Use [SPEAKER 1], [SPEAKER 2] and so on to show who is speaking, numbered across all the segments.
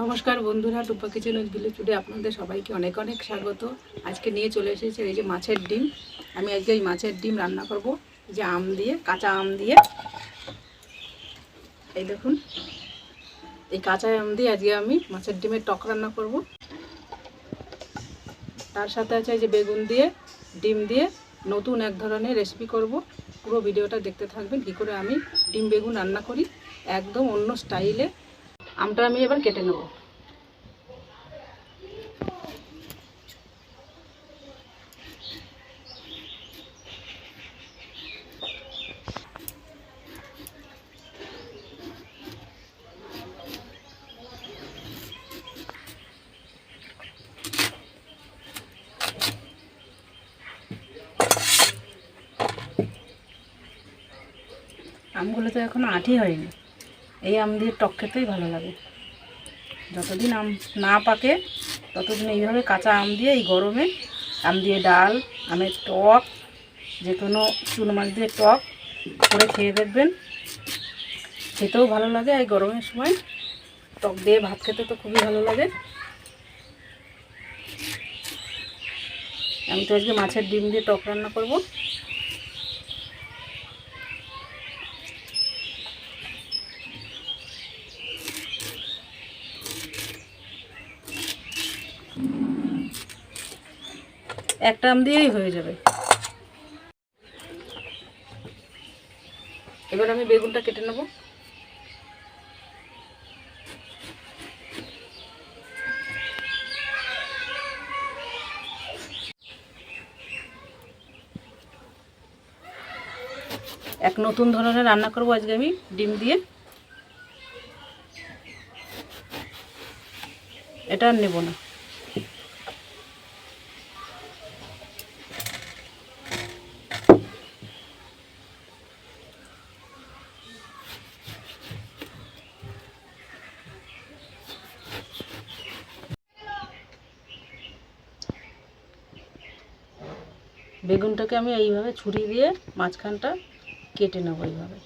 [SPEAKER 1] নমস্কার বন্ধুরা টুপা kitchen with village আপনাদের সবাইকে অনেক অনেক স্বাগত। আজকে নিয়ে চলে এসেছে এই যে মাছের ডিম। আমি আজকে এই মাছের ডিম রান্না করব। যে আম দিয়ে, কাঁচা আম দিয়ে। এই দেখুন, এই কাঁচা আম দিয়ে আজকে আমি মাছের ডিমের টক রান্না করব। তার সাথে আছে যে বেগুন দিয়ে, ডিম দিয়ে নতুন এক ধরনের রেসিপি করব। পুরো ভিডিওটা দেখতে থাকবেন, কী করে আমি ডিম, বেগুন রান্না করি। একদম অন্য স্টাইলে আমটা আমি এবার কেটে নেব। আমগুলো তো এখনও আঠি হয়নি। এই আম দিয়ে টক খেতেই ভালো লাগে। যতদিন আম না পাকে, ততদিন এইভাবে কাঁচা আম দিয়ে এই গরমে আম দিয়ে ডাল, আমের টক, যে কোনো চুনো মাছ দিয়ে টক করে খেয়ে দেখবেন। খেতেও ভালো লাগে এই গরমের সময়। টক দিয়ে ভাত খেতে তো খুবই ভালো লাগে। আমি তো আজকে মাছের ডিম দিয়ে টক রান্না করব। একটা আম দিয়েই হয়ে যাবে। এবার আমি বেগুনটা কেটে নেব। এক নতুন ধরনের রান্না করব আজকে আমি, ডিম দিয়ে। এটা আর নেব না। বেগুনটাকে আমি এইভাবে ছুরি দিয়ে মাঝখানটা কেটে নেব এইভাবে।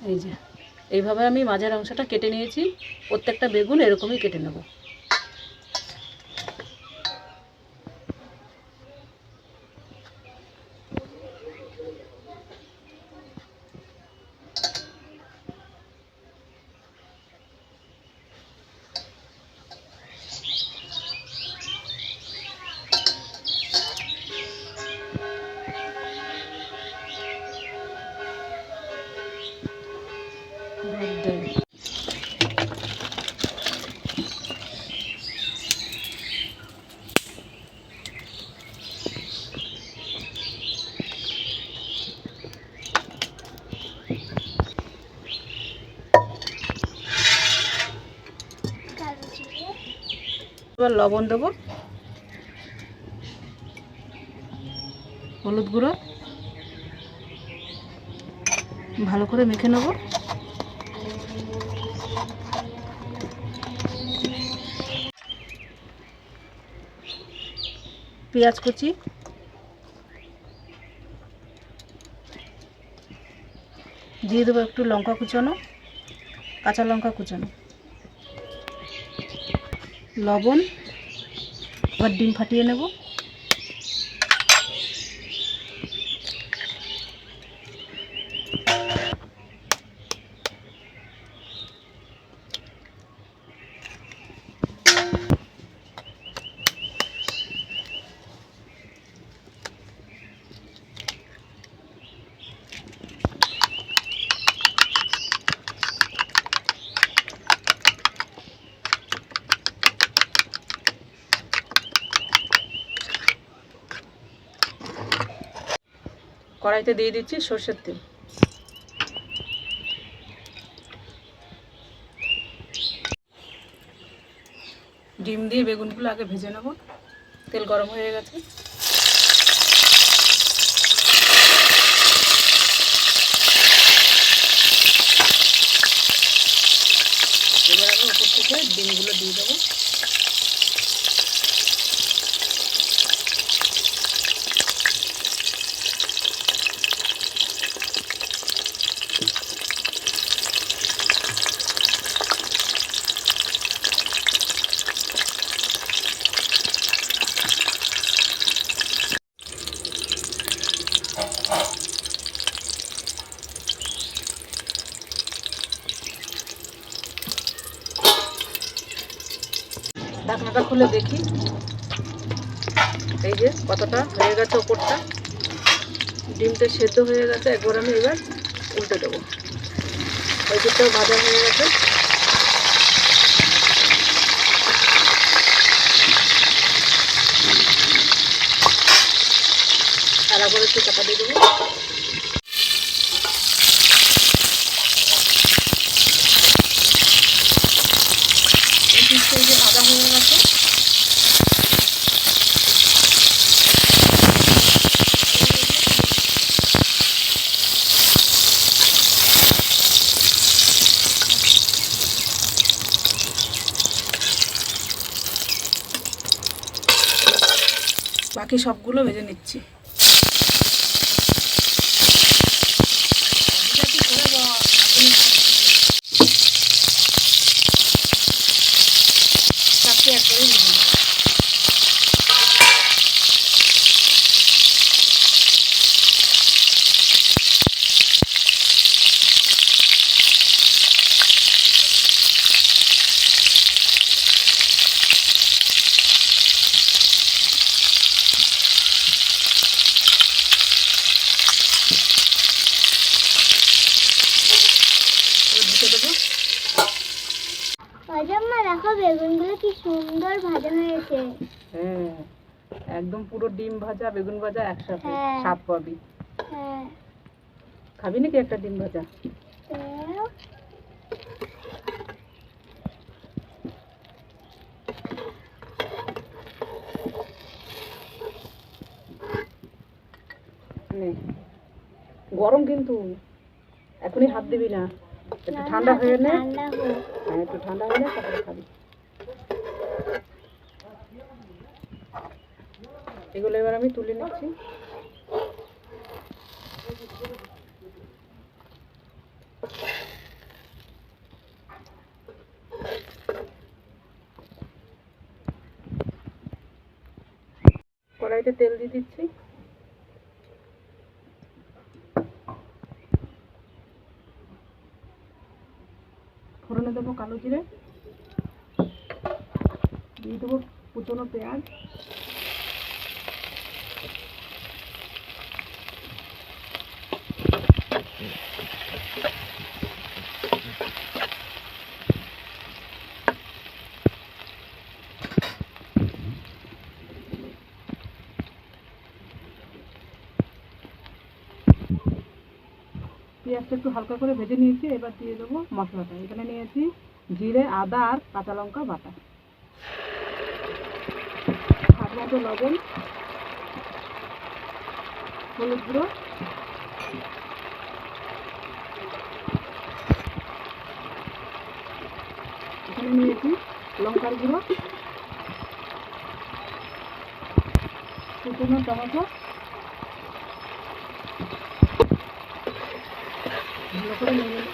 [SPEAKER 1] এই যে, এইভাবে আমি মাঝের অংশটা কেটে নিয়েছি, প্রত্যেকটা বেগুন এরকমই কেটে নেব। এবার লবণ দেবো। হলুদ গুঁড়ো। ভালো করে মেখে নেব। পেঁয়াজ কুচি। দিয়ে দেবো একটু লঙ্কা কুচানো, কাঁচা লঙ্কা কুচানো। লবণ এবার ডিম ফাটিয়ে নেব। কড়াইতে দিয়ে দিচ্ছি সর্ষের তেল। ডিম দিয়ে বেগুনগুলো আগে ভেজে নেব। তেল গরম হয়ে গেছে। গেছে ডিমগুলো দিয়ে দেবো। খুলে দেখি। এই যে কতটা হয়ে গেছে ওপরটা। ডিমটা সেদ্ধ হয়ে গেছে, একবার আমি এবার উল্টে দেবো। ওই ভাজা হয়ে গেছে। আর একবার একটু চাপা দিয়ে দেবো এই পিসটা এই যে ভাজা হয়ে গেছে বাকি সবগুলো ভেজে নিচ্ছি চারটে একবারে ভেজে নিচ্ছি। এবার ঢেকে দেবো
[SPEAKER 2] অজম্মা দেখো বেগুনগুলো কি সুন্দর ভাজা হয়েছে।
[SPEAKER 1] হ্যাঁ একদম পুরো ডিম ভাজা বেগুন ভাজা একসাথে
[SPEAKER 2] হ্যাঁ।
[SPEAKER 1] স্বাদ পাবি।
[SPEAKER 2] হ্যাঁ।
[SPEAKER 1] খাবি নাকি একটা ডিম ভাজা? গরম কিন্তু। এখনই হাত দিবি না। একটু ঠান্ডা হয়ে নে। হ্যাঁ একটু ঠান্ডা হয়ে নে তারপরে খাবি। এগুলো এবার আমি তুলে নিচ্ছি। কড়াইতে তেল দিয়ে দিচ্ছি। ফোড়নে দেবো কালো জিরে। দিয়ে দেবো কুচনো পেঁয়াজ। পেঁয়াজটা একটু হালকা করে ভেজে নিয়েছি, এবার দিয়ে দেবো মশলাটা। এখানে নিয়েছি জিরে, আদা আর কাঁচা লঙ্কা বাটা। স্বাদ লবণ, হলুদ গুঁড়ো। এখানে নিয়েছি লঙ্কার গুঁড়ো। কুচনো টমেটো। ভালো করে নিয়ে নেব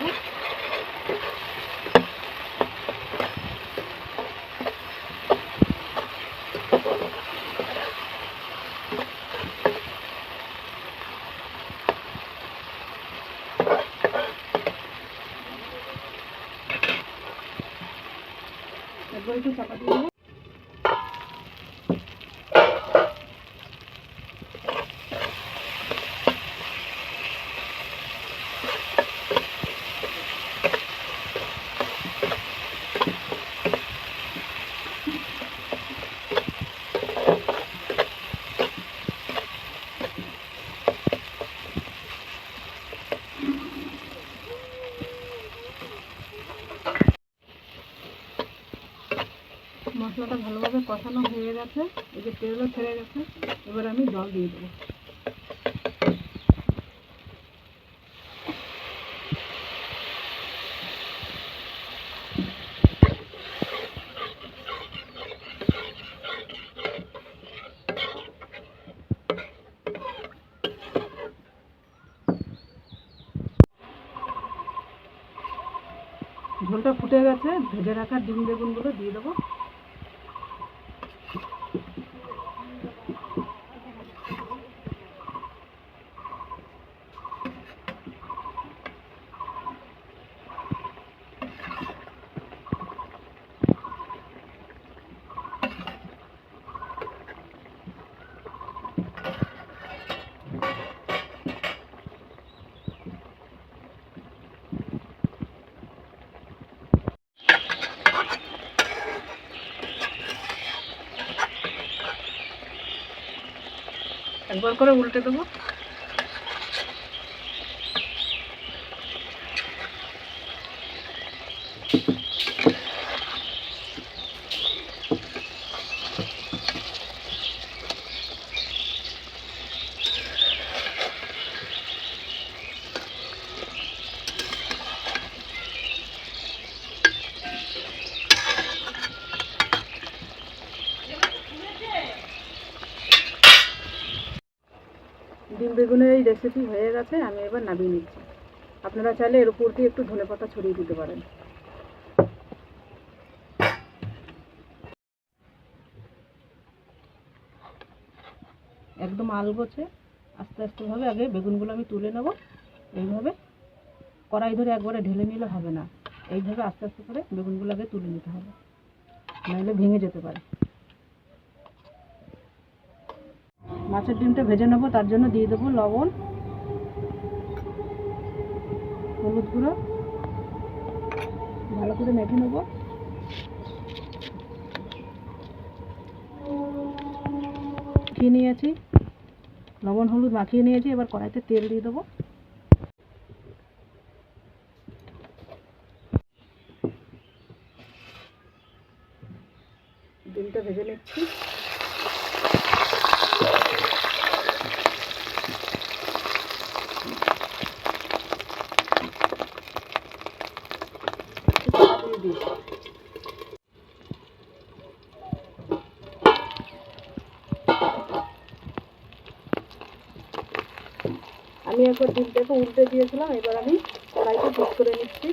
[SPEAKER 1] মশলাটা ভালোভাবে কষানো হয়ে গেছে। এই যে তেলও ছেড়ে গেছে। এবার আমি জল দিয়ে দেবো। ঝোলটা ফুটে গেছে। ভেজে রাখা ডিম বেগুনগুলো দিয়ে দেবো। একবার করে উল্টে দেবো। ডিম বেগুনের এই রেসিপি হয়ে গেছে, আমি এবার নামিয়ে নিচ্ছি। আপনারা চাইলে এর উপর দিয়ে একটু ধনে পাতা ছড়িয়ে দিতে পারেন। একদম আলগোছে, আস্তে আস্তে ভাবে আগে বেগুনগুলো আমি তুলে নেব। এইভাবে কড়াই ধরে একবারে ঢেলে নিলে হবে না। এইভাবে আস্তে আস্তে করে বেগুনগুলো আগে তুলে নিতে হবে। নাহলে ভেঙে যেতে পারে। মাছের ডিমটা ভেজে নেব, তার জন্য দিয়ে দেবো লবণ, হলুদ গুঁড়ো, ভালো করে মেখে নেব। মাখিয়ে নিয়েছি, লবণ, হলুদ মাখিয়ে নিয়েছি, এবার কড়াইতে তেল দিয়ে দেবো ডিমটা ভেজে নিচ্ছি দিয়ে দিই আমি একবার ডিমটাকে উল্টে দিয়েছিলাম এবার আমি কড়াইতে পিস করে নিচ্ছি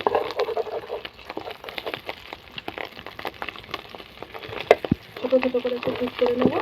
[SPEAKER 1] ছোট ছোট করে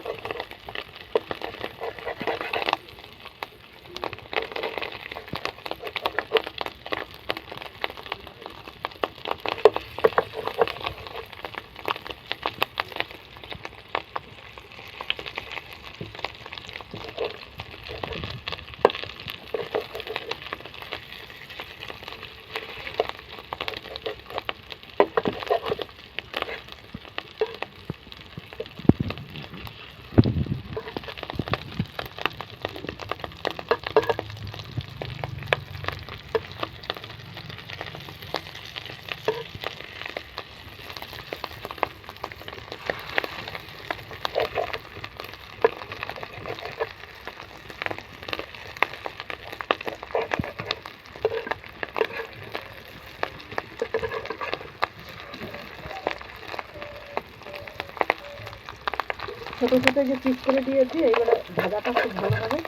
[SPEAKER 1] ছোট ছোটো যে পিস করে দিয়েছি এইবারে ভাজাটা খুব ভালোভাবে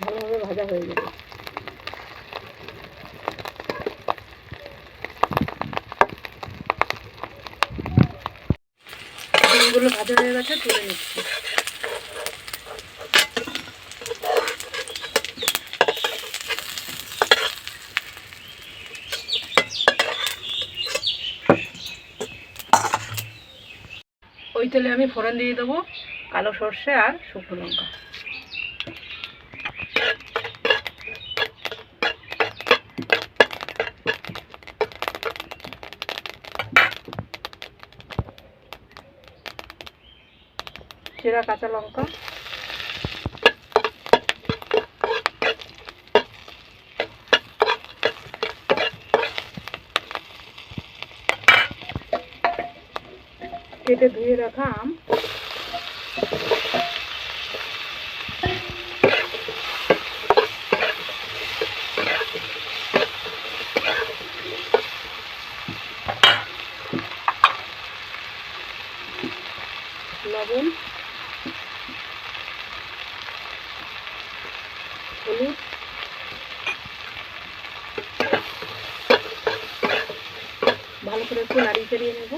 [SPEAKER 1] ভালোভাবে ভাজা হয়ে যাবে ভাজা হয়ে গেছে, তুলে নিচ্ছি ওই তেলে আমি ফোড়ন দিয়ে দেবো কালো সর্ষে আর শুকনো লঙ্কা। চেরা কাঁচা লঙ্কা। কেটে ধুয়ে রাখা আম ভালো করে একটু নাড়িয়ে ফেরিয়ে নেব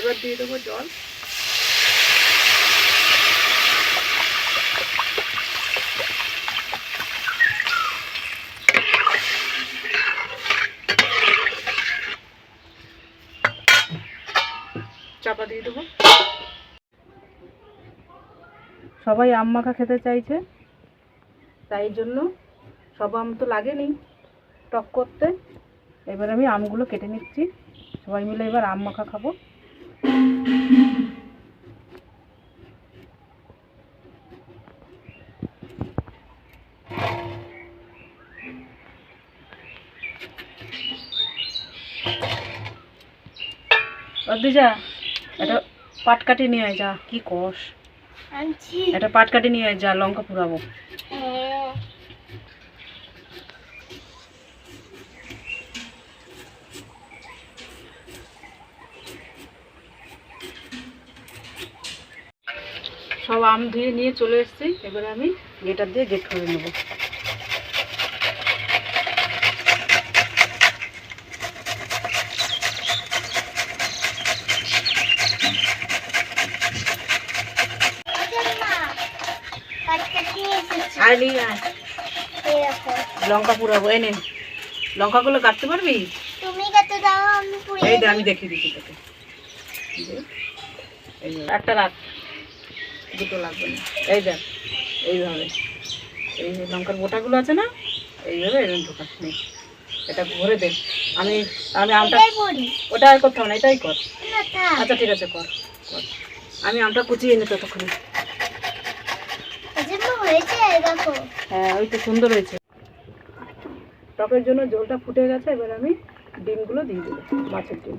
[SPEAKER 1] এবার দিয়ে দেবো জল। চাপা দিয়ে দেবো। সবাই আম মাখা খেতে চাইছে, তাই জন্য সব আম তো লাগেনি টক করতে। এবার আমি আমগুলো কেটে নিচ্ছি। সবাই মিলে এবার আম মাখা খাব। অদ্রিজা এটা পাট কাটি নিয়ে আয় যা কি কষ
[SPEAKER 2] আনছি
[SPEAKER 1] এটা পাট কাটি নিয়ে আয় যা লঙ্কা পুরাবো সব আম ধুয়ে নিয়ে চলে এসেছি। এবারে আমি গেটার দিয়ে গেট করে নেব। লঙ্কা পুরাবো এনে লঙ্কাগুলো কাটতে পারবি?
[SPEAKER 2] তুমি দাও আমি পুড়ে
[SPEAKER 1] এই আমি দেখিয়ে দিচ্ছি তোকে। একটা রাখ। দুটো লাগবে না। এই দেখ এইভাবে। এই যে লঙ্কার গোটাগুলো আছে না এইভাবে এরকম ঢোকাস নেই এটা ভরে দে। আমি আমি আমটা ওটা আর করতে হবে না এটাই কর। আচ্ছা ঠিক আছে কর কর। আমি আমটা কুচিয়ে নি ততক্ষণে।
[SPEAKER 2] এজন্য হয়েছে দেখো।
[SPEAKER 1] হ্যাঁ ওই তো সুন্দর হয়েছে। টকের জন্য জলটা ফুটে গেছে এবার আমি ডিমগুলো দিয়ে দেবো মাছের ডিম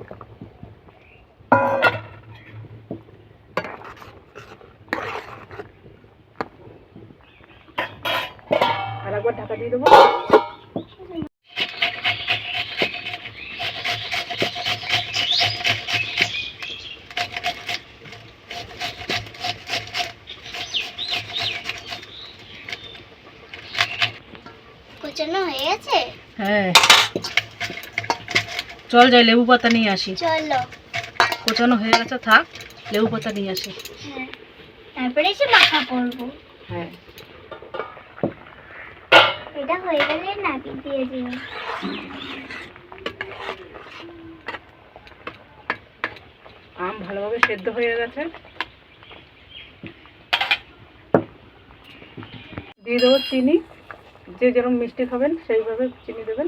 [SPEAKER 1] আর একবার ঢাকা দিয়ে দেবো।
[SPEAKER 2] হয়ে
[SPEAKER 1] হ্যাঁ। চল যাই লেবু পাতা নিয়ে আসি।
[SPEAKER 2] চলো।
[SPEAKER 1] কোচানো হয়ে গেছে থাক লেবু পাতা নিয়ে আসি।
[SPEAKER 2] হ্যাঁ। তারপরে এসে মাখা করব
[SPEAKER 1] হ্যাঁ
[SPEAKER 2] এটা হয়ে গেলে নাবি
[SPEAKER 1] আম ভালোভাবে সেদ্ধ হয়ে গেছে। দিয়ে দেবো চিনি। যে যেরকম মিষ্টি খাবেন, সেইভাবে চিনি দেবেন।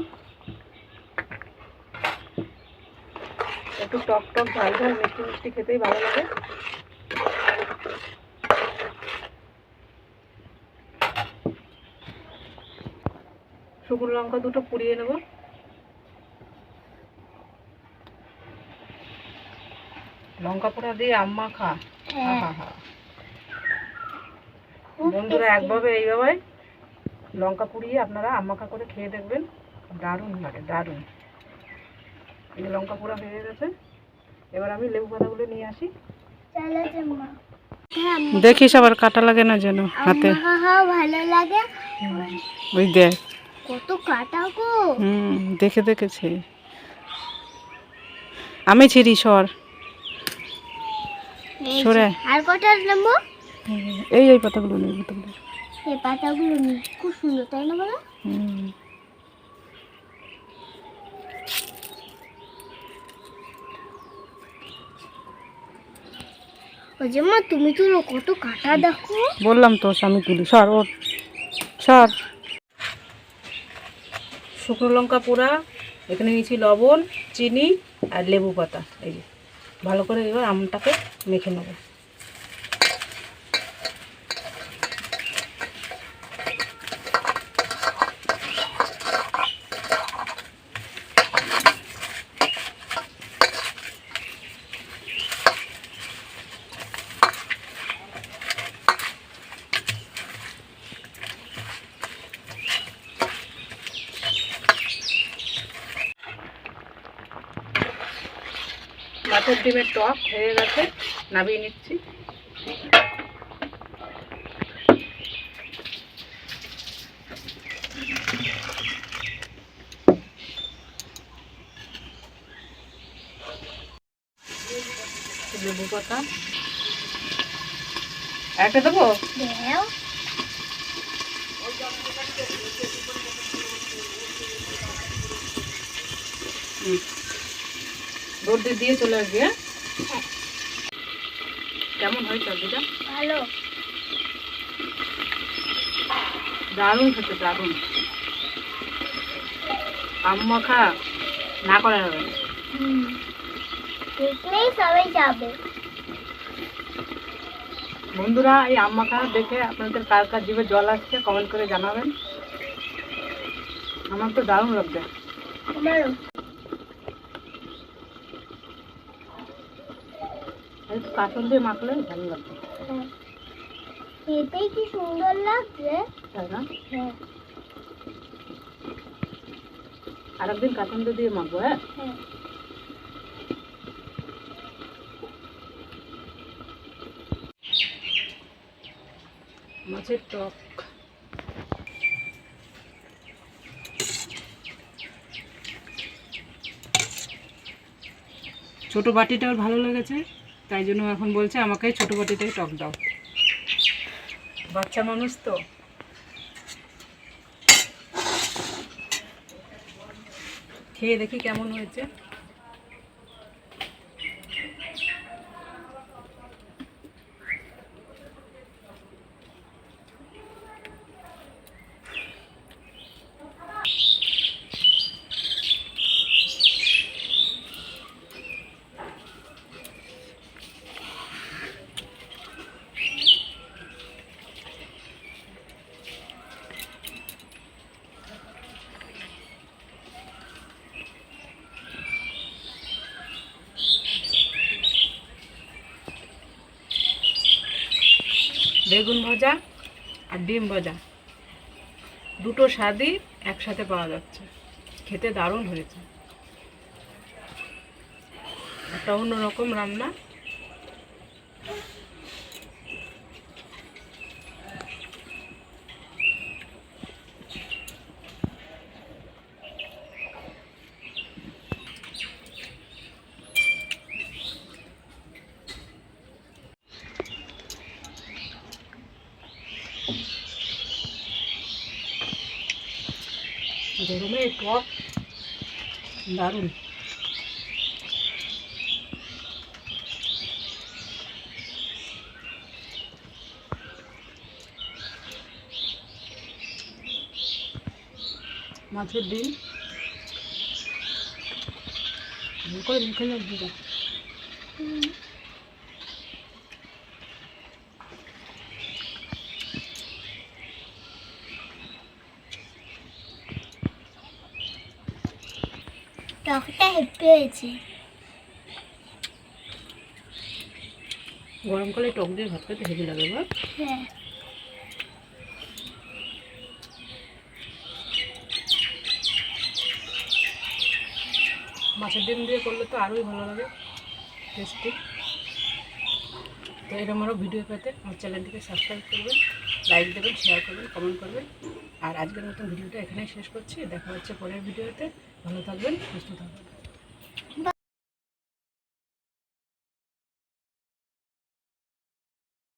[SPEAKER 1] একটু টক টক ঝাল ঝাল মিষ্টি মিষ্টি খেতেই ভালো লাগে। শুকনো লঙ্কা দুটো পুড়িয়ে নেব। লঙ্কা পোড়া দিয়ে আম্মা খা
[SPEAKER 2] হ্যাঁ। খুব
[SPEAKER 1] বন্ধুরা একভাবে এইভাবে লঙ্কা পুড়িয়ে আপনারা আম্মাখা করে খেয়ে দেখবেন। দারুণ লাগে দারুণ। এই লঙ্কা পোড়া হয়ে গেছে। এবার আমি লেবু পাতাগুলো নিয়ে আসি।
[SPEAKER 2] হ্যাঁ
[SPEAKER 1] দেখিস আবার কাটা লাগে না যেন হাতে।
[SPEAKER 2] ভালো লাগে।
[SPEAKER 1] ওই দেখ।
[SPEAKER 2] কত কাটা গো।
[SPEAKER 1] হুম দেখে দেখেছি। আমি ছিড়ি সর। সরে।
[SPEAKER 2] আর কটা নেব
[SPEAKER 1] এই এই পাতাগুলো নেই পাতাগুলো
[SPEAKER 2] এই পাতাগুলো নিই খুব সুন্দর তাই না বলো?
[SPEAKER 1] হুম।
[SPEAKER 2] যে মা তুমি তো কত কাটা দেখো।
[SPEAKER 1] বললাম তো আমি তুলি সর ওর। সর। শুকনো লঙ্কা পোড়া, এখানে নিয়েছি লবণ, চিনি আর লেবু পাতা, এই ভালো করে এবার আমটাকে মেখে নেব। কাঁঠাল ডিমের টক হয়ে গেছে নামিয়ে নিচ্ছি। লেবু পাতা। একটা দেবো? হুম। রোদে দিয়ে চলে আসবি হ্যাঁ?
[SPEAKER 2] হ্যাঁ।
[SPEAKER 1] কেমন হয় সবজিটা?
[SPEAKER 2] ভালো।
[SPEAKER 1] দারুণ খেতে দারুণ। আম মাখা না করা হবে।
[SPEAKER 2] দেখলেই সবাই যাবে।
[SPEAKER 1] বন্ধুরা এই আম মাখা দেখে আপনাদের কার কার জিভে জল আসছে কমেন্ট করে জানাবেন। আমার তো দারুণ লাগবে
[SPEAKER 2] আমারও
[SPEAKER 1] আর একটু কাঁচন দিয়ে মাখলে ভালো লাগবে
[SPEAKER 2] হ্যাঁ। কি সুন্দর লাগছে।
[SPEAKER 1] তাই না?
[SPEAKER 2] হ্যাঁ।
[SPEAKER 1] আর একদিন কাঁচন দিয়ে দিয়ে মাখবো হ্যাঁ?
[SPEAKER 2] হ্যাঁ।
[SPEAKER 1] মাছের টক। ছোট বাটিটা ভালো লেগেছে। তাই জন্য এখন বলছে আমাকে ছোট বাটিটাই টক দাও। বাচ্চা মানুষ তো। খেয়ে দেখি কেমন হয়েছে। বেগুন ভাজা আর ডিম ভাজা। দুটো স্বাদই একসাথে পাওয়া যাচ্ছে। খেতে দারুণ হয়েছে। একটা অন্যরকম রান্না। গরমে টক দারুণ। মাছের ডিম। করে মুখে লাগবে না।
[SPEAKER 2] হুম। টকটা হেপি হয়েছে।
[SPEAKER 1] গরমকালে টক দিয়ে ভাত খেতে হেভি লাগে বল।
[SPEAKER 2] হ্যাঁ।
[SPEAKER 1] মাছের ডিম দিয়ে করলে তো আরোই ভালো লাগে টেস্টি তো এরকম আরও ভিডিও পেতে আমার চ্যানেলটিকে সাবস্ক্রাইব করবেন লাইক দেবেন শেয়ার করবেন কমেন্ট করবেন। আর আজকের মতন ভিডিওটা এখানেই শেষ করছি। দেখা হচ্ছে পরের ভিডিওতে ভালো থাকবেন সুস্থ থাকবেন